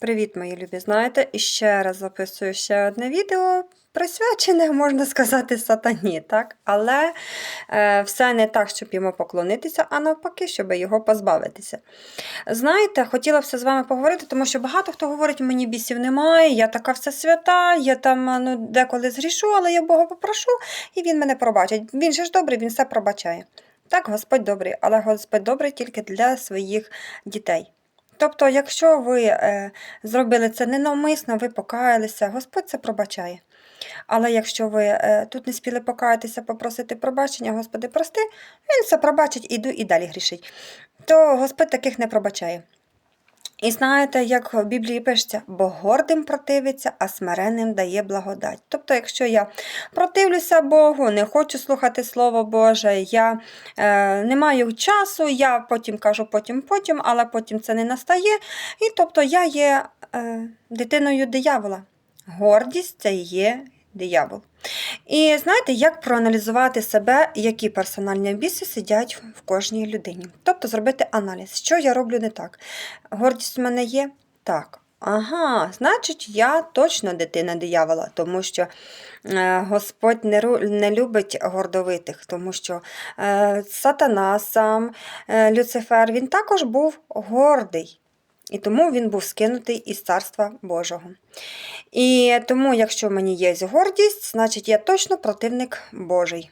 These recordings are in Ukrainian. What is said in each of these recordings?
Привіт, мої любі! Знаєте, і ще раз записую ще одне відео, присвячене, можна сказати, сатані, так? Але е, все не так, щоб йому поклонитися, а навпаки, щоб його позбавитися. Знаєте, хотіла все з вами поговорити, тому що багато хто говорить, мені бісів немає, я така вся свята, я там ну, деколи згрішу, але я Бога попрошу, і він мене пробачить. Він же ж добрий, він все пробачає. Так, Господь добрий, але Господь добрий тільки для своїх дітей. Тобто, якщо ви е, зробили це ненавмисно, ви покаялися, Господь це пробачає. Але якщо ви е, тут не спіли покаятися, попросити пробачення, Господи, прости, Він все пробачить, іду і далі грішить. То Господь таких не пробачає. І знаєте, як в Біблії пишеться, бо гордим противиться, а смиренним дає благодать. Тобто, якщо я противлюся Богу, не хочу слухати Слово Боже, я е, не маю часу, я потім кажу, потім, потім, але потім це не настає. І тобто я є е, дитиною диявола. Гордість це є диявол. І знаєте, як проаналізувати себе, які персональні біси сидять в кожній людині. Тобто зробити аналіз, що я роблю не так. Гордість в мене є? Так. Ага, значить, я точно дитина диявола, тому що е, Господь не, не любить гордовитих, тому що е, сатана сам, е, Люцифер, він також був гордий. І тому він був скинутий із Царства Божого. І тому, якщо в мені є гордість, значить я точно противник Божий.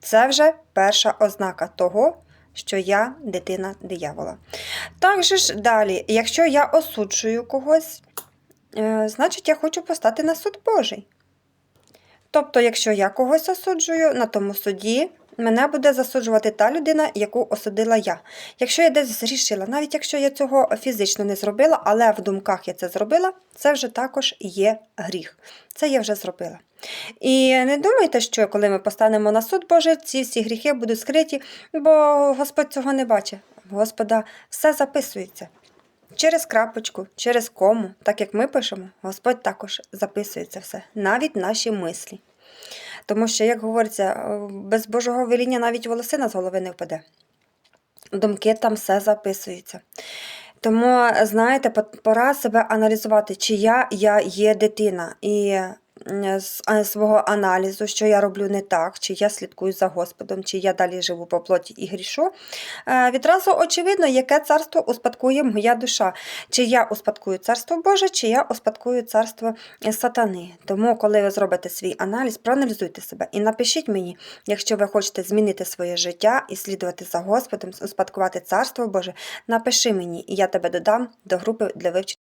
Це вже перша ознака того, що я дитина диявола. Так же ж далі, якщо я осуджую когось, е, значить я хочу постати на суд Божий. Тобто, якщо я когось осуджую, на тому суді мене буде засуджувати та людина, яку осудила я. Якщо я десь зрішила, навіть якщо я цього фізично не зробила, але в думках я це зробила, це вже також є гріх. Це я вже зробила. І не думайте, що коли ми постанемо на суд Божий, ці всі гріхи будуть скриті, бо Господь цього не бачить. Господа все записується. Через крапочку, через кому, так як ми пишемо, Господь також записує це все, навіть наші мислі. Тому що, як говориться, е, без Божого веління навіть волосина з голови не впаде. Думки там все записується. Тому, знаєте, пора себе аналізувати, чи я, є дитина. І свого аналізу, що я роблю не так, чи я слідкую за Господом, чи я далі живу по плоті і грішу. е, Відразу очевидно, яке царство успадкує моя душа. Чи я успадкую царство Боже, чи я успадкую царство е, сатани. Тому, коли ви зробите свій аналіз, проаналізуйте себе і напишіть мені, якщо ви хочете змінити своє життя і слідувати за Господом, успадкувати царство Боже, напиши мені, і я тебе додам до групи для вивчення.